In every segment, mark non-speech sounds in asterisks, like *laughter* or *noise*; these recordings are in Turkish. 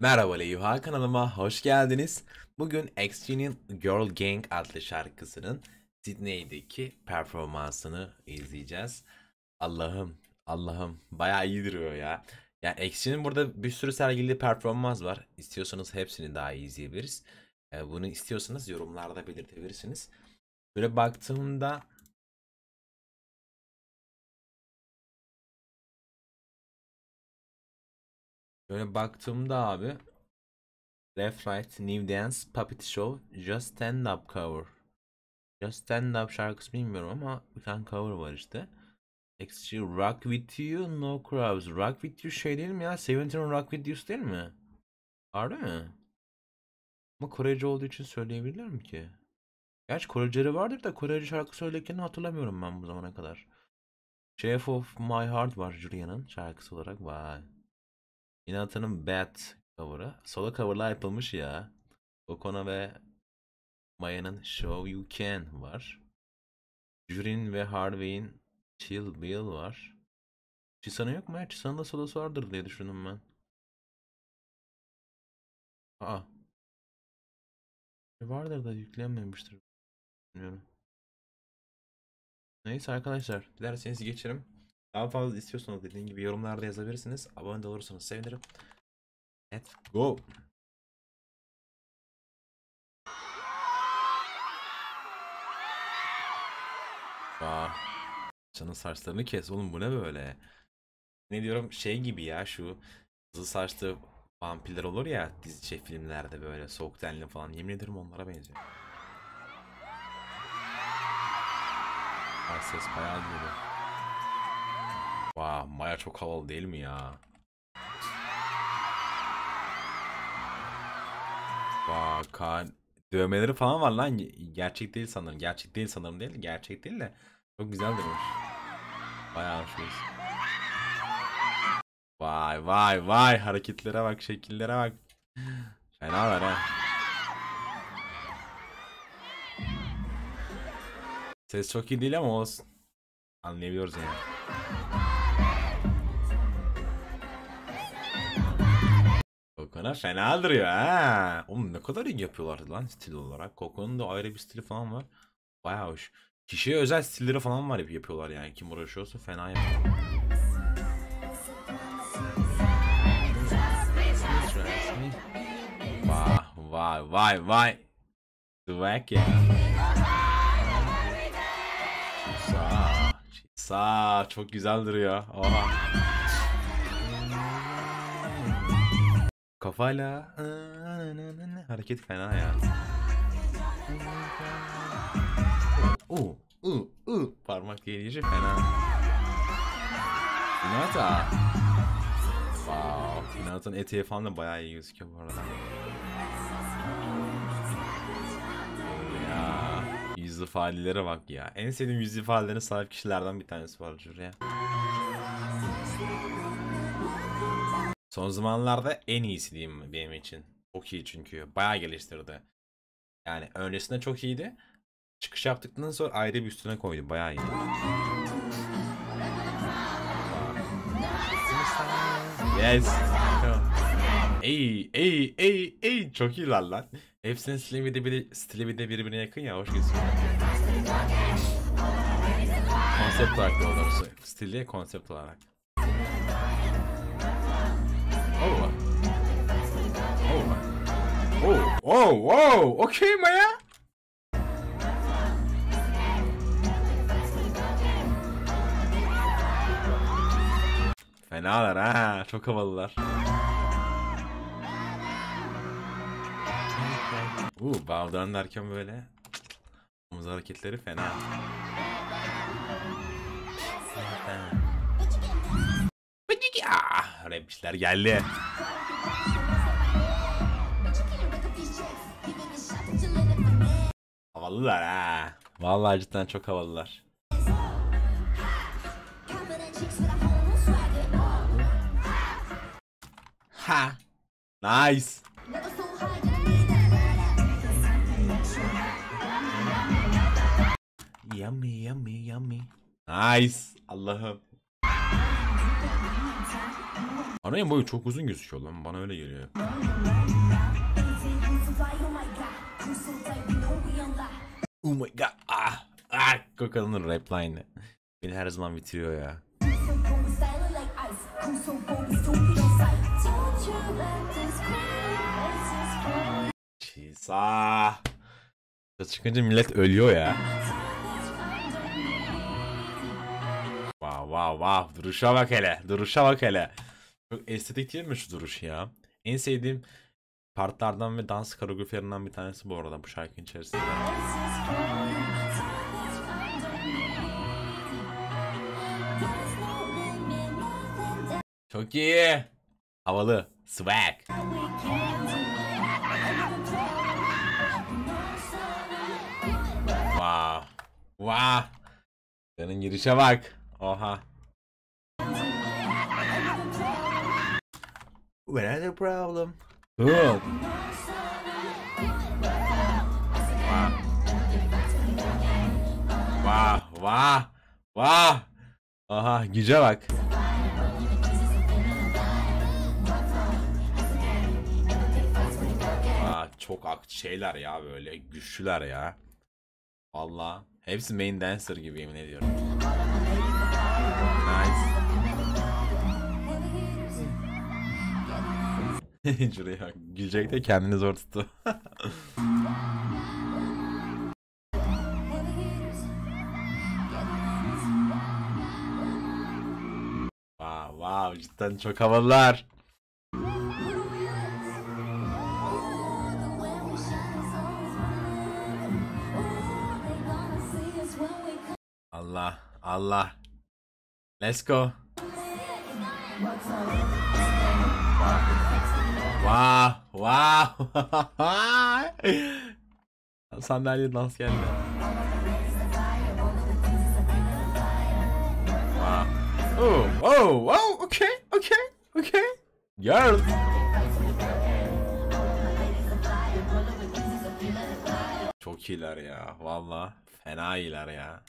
Merhaba Leyha kanalıma hoş geldiniz. Bugün XG'nin Girl Gang adlı şarkısının Sydney'deki performansını izleyeceğiz. Allah'ım, Allah'ım bayağı iyi duruyor ya. Yani XG'nin burada bir sürü sergili performans var. İstiyorsanız hepsini daha iyi izleyebiliriz. Ee, bunu istiyorsanız yorumlarda belirtebilirsiniz. Böyle baktığımda Böyle baktığımda abi Left Right New Dance Puppet Show Just Stand Up Cover Just Stand Up şarkısı bilmiyorum ama bir tane cover var işte. XG Rock With You No Crowds Rock With You şey değil mi ya? Seventeen Rock With You değil mi? Harbi mi? Ama Korece olduğu için söyleyebilirler mi ki? Gerçi Koreceleri vardır da Korece şarkı söylerken hatırlamıyorum ben bu zamana kadar. Chef of My Heart var Julia'nın şarkısı olarak. Vay. Inata'nın Bad cover'ı. Solo cover'lar yapılmış ya. Okona ve Maya'nın Show You Can var. Jurin ve Harvey'in Chill Bill var. Chisana yok mu ya? Chisana'nın da solosu vardır diye düşündüm ben. Aa. E, vardır da yüklenmemiştir. Bilmiyorum. Neyse arkadaşlar. Dilerseniz geçelim. Daha fazla istiyorsanız dediğim gibi yorumlarda yazabilirsiniz. Abone de olursanız sevinirim. Let's go. Aa, canın saçlarını kes oğlum bu ne böyle? Ne diyorum şey gibi ya şu hızlı saçlı vampirler olur ya dizi şey filmlerde böyle soğuk tenli falan yemin ederim onlara benziyor. Aa, ses bayağı geliyor. Wow, Maya çok havalı değil mi ya? Vay kan dövmeleri falan var lan. Gerçek değil sanırım. Gerçek değil sanırım değil. Gerçek değil de çok güzel durmuş. Bayağı hoşuz. Vay vay vay hareketlere bak, şekillere bak. Fena var ha. Ses çok iyi değil ama olsun. Anlayabiliyoruz yani. Kokona fena duruyor ha. Oğlum ne kadar iyi yapıyorlar lan stil olarak. Kokona'nın da ayrı bir stili falan var. Bayağı hoş. Kişiye özel stilleri falan var yapıyorlar yani. Kim uğraşıyorsa fena yapıyor. Vay vay vay. Swag ya. Sağ çok güzel duruyor. Oha. Kafayla hareket fena ya. Oo, u, u parmak yiyince fena. Hinata. Wow, Hinata'nın eteği falan da bayağı iyi gözüküyor bu arada. Ya, yüz ifadilere bak ya. En sevdiğim yüz ifadelerine sahip kişilerden bir tanesi var şuraya. Son zamanlarda en iyisi diyeyim benim için. Çok iyi çünkü. Bayağı geliştirdi. Yani öncesinde çok iyiydi. Çıkış yaptıktan sonra ayrı bir üstüne koydu. Bayağı iyi. Yes. Ey ey ey ey çok iyiler lan. Hepsinin stili bir de, bir, stili bir de birbirine yakın ya hoş gözüküyor. Konsept olarak da olur. Stili konsept olarak. Oh. Oh. Oh. Okay Maya. Fenalar ha. Çok havalılar. Uuu bağdan derken böyle omuz hareketleri fena. Ah, rapçiler geldi. Havalılar ha. Vallahi cidden çok havalılar. Ha. Nice. Yummy yummy yummy. Nice. Allah'ım. Anayın boyu çok uzun gözüküyor lan. Bana öyle geliyor. Oh my god. Ah. Ah. Kokalının rap line'ı. Beni her zaman bitiriyor ya. Çisa. Çıkınca millet ölüyor ya. Wow wow wow. Duruşa bak hele. Duruşa bak hele. Çok estetik değil mi şu duruş ya? En sevdiğim partlardan ve dans koreografilerinden bir tanesi bu arada bu şarkının içerisinde. Çok iyi. Havalı. Swag. Wow. Wow. Senin girişe bak. Oha. Where the problem? Good. Vah vah vah. Aha güce bak. Aa, çok ak şeyler ya böyle güçlüler ya. Valla hepsi main dancer gibi yemin ediyorum. Nice. *laughs* Şuraya gülecek de kendini zor tuttu. *laughs* wow, wow cidden çok havalılar. Allah Allah. Let's go. Wow, wow. Sandalye dans geldi. Wow. Oh, oh, oh, okay, okay, okay. Girl. Çok iyiler ya, valla. Fena iyiler ya.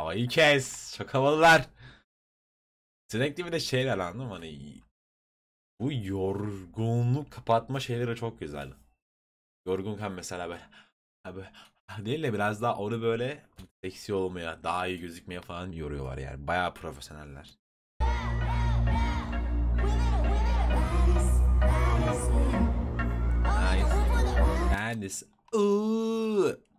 Havayı kes. Çok havalılar. Sürekli bir de şeyler anladın mı? Hani bu yorgunluk kapatma şeyleri çok güzel. Yorgunken mesela böyle abi değil de biraz daha onu böyle seksi olmaya, daha iyi gözükmeye falan yoruyorlar yani. Bayağı profesyoneller. Nice. Nice. Ooh.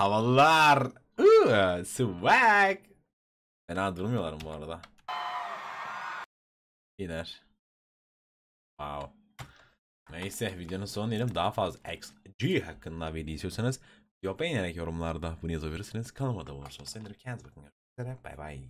Havalılar. Ooh, swag. Fena durmuyorlar bu arada. İner. Wow. Neyse videonun sonuna diyelim. Daha fazla XG hakkında video istiyorsanız video beğenerek yorumlarda bunu yazabilirsiniz. Kanalıma da olursunuz. Kendinize bakın. Bye bye.